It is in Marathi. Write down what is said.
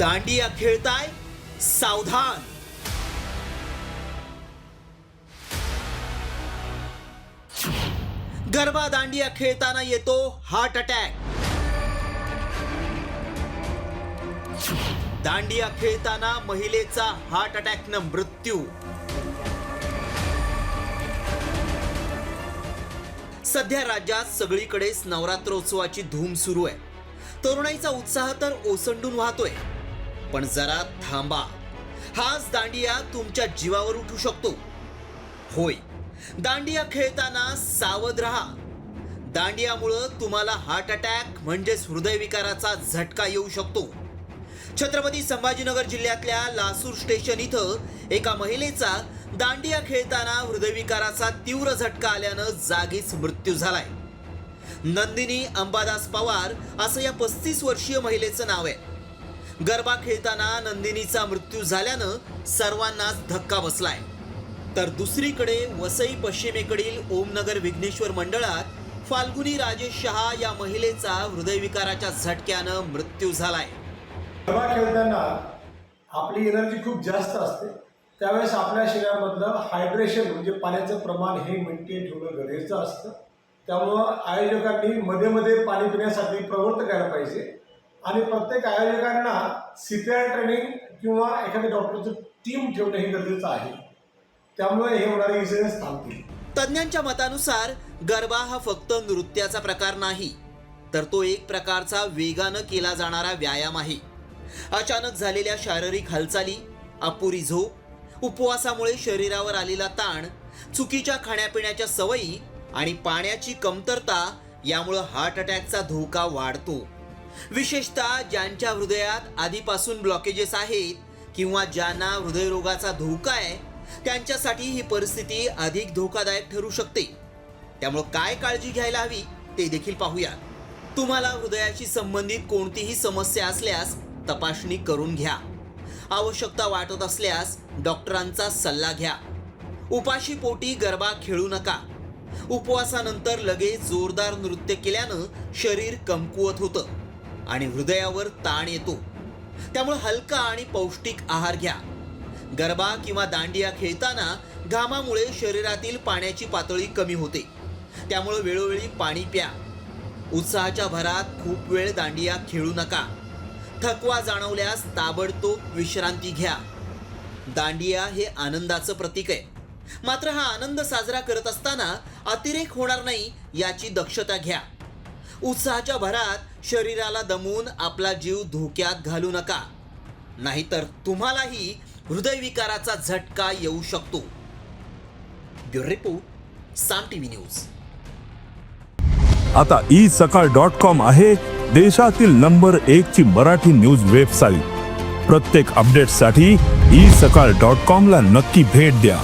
दांडिया खेळताय सावधान. गरबा दांडिया खेळताना येतो हार्ट अटॅक. दांडिया खेळताना महिलेचा हार्ट अटॅकनं मृत्यू. सध्या राज्यात सगळीकडेच नवरात्रोत्सवाची धूम सुरू आहे. तरुणाईचा उत्साह तर ओसंडून वाहतोय. पण जरा थांबा. हाच दांडिया तुमच्या जीवावर उठू शकतो. होय. दांडिया खेळताना सावध रहा. दांडियामुळं तुम्हाला हार्ट अटॅक म्हणजेच हृदयविकाराचा झटका येऊ शकतो. छत्रपती संभाजीनगर जिल्ह्यातल्या लासूर स्टेशन इथं एका महिलेचा दांडिया खेळताना हृदयविकाराचा तीव्र झटका आल्यानं जागीच मृत्यू झालाय. नंदिनी अंबादास पवार असं या पस्तीस वर्षीय महिलेचं नाव आहे. गरबा खेळताना नंदिनीचा मृत्यू झाल्यानं सर्वांनाच धक्का बसलाय. तर दुसरीकडे वसई पश्चिमेकडील ओमनगर विघ्नेश्वर मंडळात फाल्गुनी राजेश शहा या महिलेचा हृदयविकाराच्या झटक्यानं मृत्यू झालाय. गरबा खेळताना आपली एनर्जी खूप जास्त असते. त्यावेळेस आपल्या शरीरामधलं हायड्रेशन म्हणजे पाण्याचं प्रमाण हे मेंटेन ठेवणं गरजेचं असतं. त्यामुळं आयोजकांनी मध्ये मध्ये पाणी पिण्यासाठी प्रवृत्त करायला पाहिजे. आणि प्रत्येक आयोजकांना सी पी आर ट्रेनिंग किंवा एखाद्या डॉक्टरचं टीम ठेवणं हे गरजेचं आहे. त्यामुळे हे होणारे इन्सिडेंट थांबतील. तज्ज्ञांच्या मतानुसार गरबा हा फक्त नृत्याचा प्रकार नाही तर तो एक प्रकारचा वेगानं केला जाणारा व्यायाम आहे. अचानक झालेल्या शारीरिक हालचाली अपुरी झोप उपवासामुळे शरीरावर आलेला ताण चुकीच्या खाण्यापिण्याच्या सवयी आणि पाण्याची कमतरता यामुळं हार्ट अटॅकचा धोका वाढतो. विशेषतः ज्यांच्या हृदयात आधीपासून ब्लॉकेजेस आहेत किंवा ज्यांना हृदयरोगाचा धोका आहे त्यांच्यासाठी ही परिस्थिती अधिक धोकादायक ठरू शकते. त्यामुळं काय काळजी घ्यायला हवी ते देखील पाहूया. तुम्हाला हृदयाशी संबंधित कोणतीही समस्या असल्यास तपासणी करून घ्या. आवश्यकता वाटत असल्यास डॉक्टरांचा सल्ला घ्या. उपाशी पोटी गरबा खेळू नका. उपवासानंतर लगेच जोरदार नृत्य केल्यानं शरीर कमकुवत होतं. आणि हृदयावर ताण येतो. त्यामुळे हलका आणि पौष्टिक आहार घ्या. गरबा किंवा दांडिया खेळताना घामामुळे शरीरातील पाण्याची पातळी कमी होते. त्यामुळे वेळोवेळी पाणी प्या. उत्साहाच्या भरात खूप वेळ दांडिया खेळू नका. थकवा जाणवल्यास ताबडतोब विश्रांती घ्या. दांडिया हे आनंदाचं प्रतीक आहे. मात्र हा आनंद साजरा करत असताना अतिरेक होणार नाही याची दक्षता घ्या. उत्साहाच्या भरात शरीराला दमवून आपला जीव धोक्यात घालू नका. नाहीतर तुम्हालाही हृदयविकाराचा झटका येऊ शकतो. Bureau report Saam TV news. आता ई सकाळ डॉट कॉम आहे देशातील नंबर एक ची मराठी न्यूज वेबसाईट. प्रत्येक अपडेटसाठी ई सकाळ डॉट कॉम ला नक्की भेट द्या.